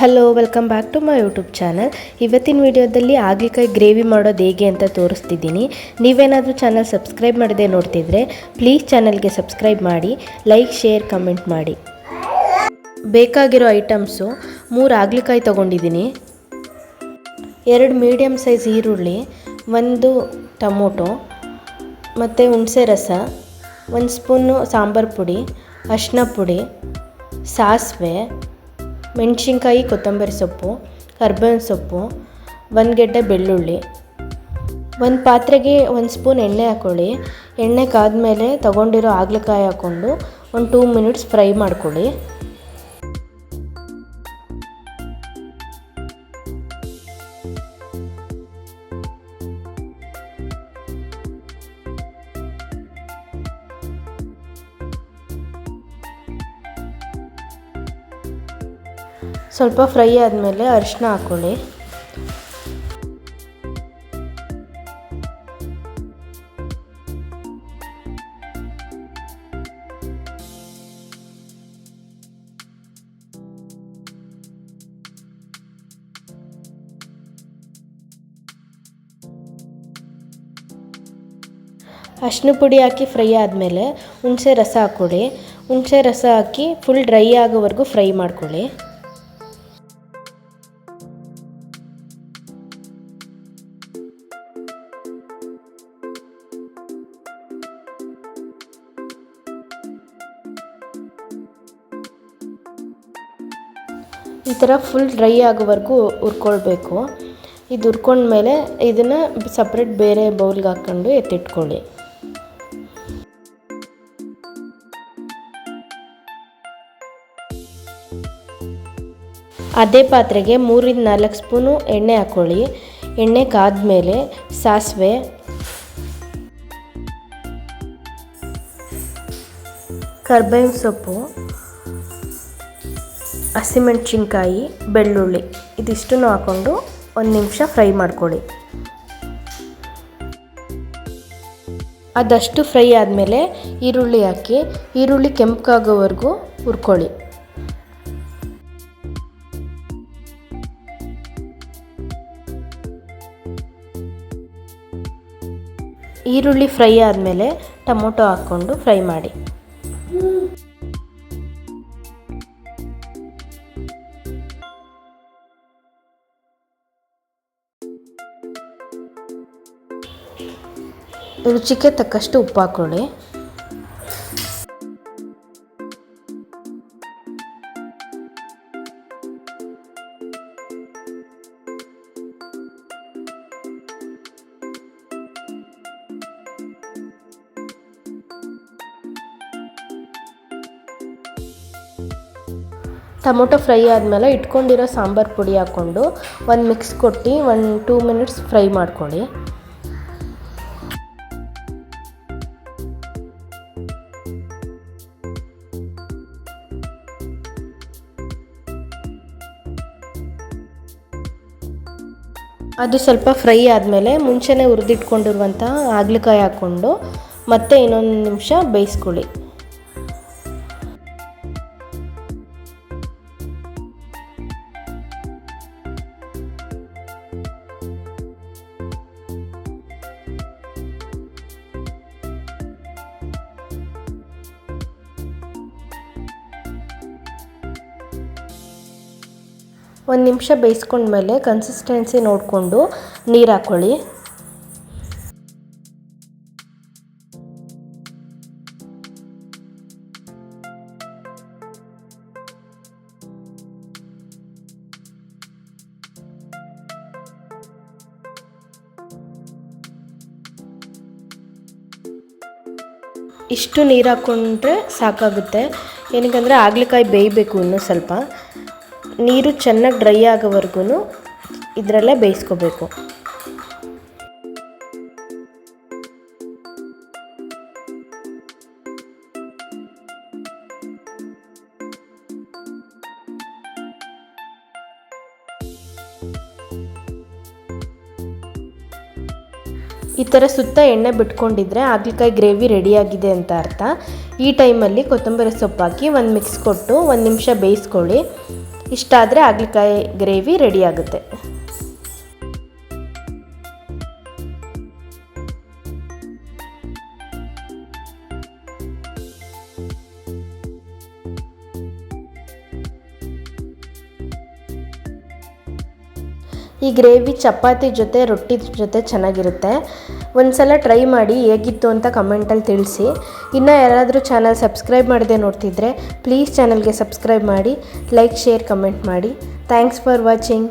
Hello welcome back to my YouTube channel ಇವತ್ತಿನ ವಿಡಿಯೋದಲ್ಲಿ ಆಗ್ಲಿಕಾಯಿ gravy ಮಾಡೋದು ಹೇಗೆ ಅಂತ ತೋರಿಸ್ತಿದ್ದೀನಿ. ನೀವೇನಾದರೂ ಚಾನಲ್ ಸಬ್ಸ್ಕ್ರೈಬ್ ಮಾಡದೆ ನೋಡ್ತಿದ್ರೆ ಪ್ಲೀಸ್ ಚಾನಲ್ಗೆ ಸಬ್ಸ್ಕ್ರೈಬ್ ಮಾಡಿ ಲೈಕ್ ಶೇರ್ ಕಮೆಂಟ್ ಮಾಡಿ. ಬೇಕಾಗಿರೋ ಐಟಮ್ಸು ಮೂರು ಆಗ್ಲಿಕಾಯಿ ತೊಗೊಂಡಿದ್ದೀನಿ. ಎರಡು ಮೀಡಿಯಮ್ ಸೈಜ್ ಈರುಳ್ಳಿ, ಒಂದು ಟೊಮೊಟೊ, ಮತ್ತು ಹುಣಸೆ ರಸ, ಒಂದು ಸ್ಪೂನು ಸಾಂಬಾರು ಪುಡಿ ಅರಿಶಿನ ಪುಡಿ, ಸಾಸಿವೆ ಮೆಣಸಿನ್ಕಾಯಿ, ಕೊತ್ತಂಬರಿ ಸೊಪ್ಪು, ಕರ್ಬೇವಿನ ಸೊಪ್ಪು, ಒಂದು ಗೆಡ್ಡೆ ಬೆಳ್ಳುಳ್ಳಿ. ಒಂದು ಪಾತ್ರೆಗೆ ಒಂದು ಸ್ಪೂನ್ ಎಣ್ಣೆ ಹಾಕ್ಕೊಳ್ಳಿ ಎಣ್ಣೆ ಕಾದ ಮೇಲೆ ತೊಗೊಂಡಿರೋ ಹಾಗಲಕಾಯಿ ಹಾಕ್ಕೊಂಡು ಒಂದು ಟೂ ಮಿನಿಟ್ಸ್ ಫ್ರೈ ಮಾಡ್ಕೊಳ್ಳಿ. ಸ್ವಲ್ಪ ಫ್ರೈ ಆದಮೇಲೆ ಅರಿಶಿನ ಹಾಕ್ಕೊಳ್ಳಿ ಅರಿಶಿನ ಪುಡಿ ಹಾಕಿ ಫ್ರೈ ಆದಮೇಲೆ ಹುಣಸೆ ರಸ ಹಾಕ್ಕೊಳ್ಳಿ ಹುಣಸೆ ರಸ ಹಾಕಿ ಫುಲ್ ಡ್ರೈ ಆಗೋವರೆಗೂ ಫ್ರೈ ಮಾಡ್ಕೊಳ್ಳಿ. ಈ ಥರ ಫುಲ್ ಡ್ರೈ ಆಗೋವರೆಗೂ ಹುರ್ಕೊಳ್ಬೇಕು. ಇದು ಹುರ್ಕೊಂಡ್ಮೇಲೆ ಇದನ್ನು ಸಪ್ರೇಟ್ ಬೇರೆ ಬೌಲ್ಗೆ ಹಾಕ್ಕೊಂಡು ಎತ್ತಿಟ್ಕೊಳ್ಳಿ. ಅದೇ ಪಾತ್ರೆಗೆ ಮೂರಿಂದ ನಾಲ್ಕು ಸ್ಪೂನು ಎಣ್ಣೆ ಹಾಕ್ಕೊಳ್ಳಿ. ಎಣ್ಣೆ ಕಾದ್ಮೇಲೆ ಸಾಸಿವೆ. ಕರ್ಬೇವಿನ ಸೊಪ್ಪು. ಹಸಿಮೆಣ್ಸಿನ್ಕಾಯಿ, ಬೆಳ್ಳುಳ್ಳಿ, ಇದಿಷ್ಟನ್ನು ಹಾಕ್ಕೊಂಡು ಒಂದು ನಿಮಿಷ ಫ್ರೈ ಮಾಡ್ಕೊಳ್ಳಿ. ಅದಷ್ಟು ಫ್ರೈ ಆದಮೇಲೆ ಈರುಳ್ಳಿ ಹಾಕಿ, ಈರುಳ್ಳಿ ಕೆಂಪಗಾಗೋವರೆಗೂ ಹುರ್ಕೊಳ್ಳಿ. ಈರುಳ್ಳಿ ಫ್ರೈ ಆದಮೇಲೆ ಟೊಮೊಟೊ ಹಾಕ್ಕೊಂಡು ಫ್ರೈ ಮಾಡಿ. ರುಚಿಗೆ ತಕ್ಕಷ್ಟು ಉಪ್ಪು ಹಾಕೊಳ್ಳಿ ಟೊಮೊಟೊ ಫ್ರೈ ಆದಮೇಲೆ ಇಟ್ಕೊಂಡಿರೋ ಸಾಂಬಾರು ಪುಡಿ ಹಾಕ್ಕೊಂಡು ಒಂದು ಮಿಕ್ಸ್ ಕೊಟ್ಟು ಒಂದು ಟೂ ಮಿನಿಟ್ಸ್ ಫ್ರೈ ಮಾಡ್ಕೊಳ್ಳಿ. ಅದು ಸ್ವಲ್ಪ ಫ್ರೈ ಆದಮೇಲೆ ಮುಂಚೆನೇ ಹುರಿದಿಟ್ಕೊಂಡಿರುವಂಥ ಹಾಗಲಕಾಯಿ ಹಾಕ್ಕೊಂಡು ಮತ್ತೆ ಇನ್ನೊಂದು ನಿಮಿಷ ಬೇಯಿಸ್ಕೊಳ್ಳಿ. ಒಂದು ನಿಮಿಷ ಬೇಯಿಸ್ಕೊಂಡ್ಮೇಲೆ ಕನ್ಸಿಸ್ಟೆನ್ಸಿ ನೋಡಿಕೊಂಡು ನೀರು ಹಾಕ್ಕೊಳ್ಳಿ ಇಷ್ಟು ನೀರು ಹಾಕ್ಕೊಂಡ್ರೆ ಸಾಕಾಗುತ್ತೆ. ಏನಕ್ಕಂದರೆ ಆಗ್ಲಿಕಾಯಿ ಬೇಯಬೇಕು ಇನ್ನೂ ಸ್ವಲ್ಪ. ನೀರು ಚೆನ್ನಾಗಿ ಡ್ರೈ ಆಗೋವರೆಗೂ ಇದರಲ್ಲೇ ಬೇಯಿಸ್ಕೋಬೇಕು. ಈ ಥರ ಸುತ್ತ ಎಣ್ಣೆ ಬಿಟ್ಕೊಂಡಿದ್ರೆ ಹಾಗಲಕಾಯಿ ಗ್ರೇವಿ ರೆಡಿಯಾಗಿದೆ ಅಂತ ಅರ್ಥ. ಈ ಟೈಮಲ್ಲಿ ಕೊತ್ತಂಬರಿ ಸೊಪ್ಪು ಹಾಕಿ ಒಂದು ಮಿಕ್ಸ್ ಕೊಟ್ಟು ಒಂದು ನಿಮಿಷ ಬೇಯಿಸ್ಕೊಳ್ಳಿ. ಇಷ್ಟ ಆದರೆ ಹಾಗಲಕಾಯಿ ಗ್ರೇವಿ ರೆಡಿ ಆಗುತ್ತೆ. ಈ ಗ್ರೇವಿ ಚಪಾತಿ ಜೊತೆ, ರೊಟ್ಟಿ ಜೊತೆ ಚೆನ್ನಾಗಿರುತ್ತೆ. ಒಂದು ಸಲ ಟ್ರೈ ಮಾಡಿ, ಹೇಗಿತ್ತು ಅಂತ ಕಮೆಂಟಲ್ಲಿ ತಿಳಿಸಿ. ಇನ್ನು ಯಾರಾದರೂ ಚಾನಲ್ ಸಬ್ಸ್ಕ್ರೈಬ್ ಮಾಡದೆ ನೋಡ್ತಿದ್ರೆ, ಪ್ಲೀಸ್ ಚಾನಲ್ಗೆ ಸಬ್ಸ್ಕ್ರೈಬ್ ಮಾಡಿ, ಲೈಕ್, ಶೇರ್, ಕಮೆಂಟ್ ಮಾಡಿ. Thanks for watching.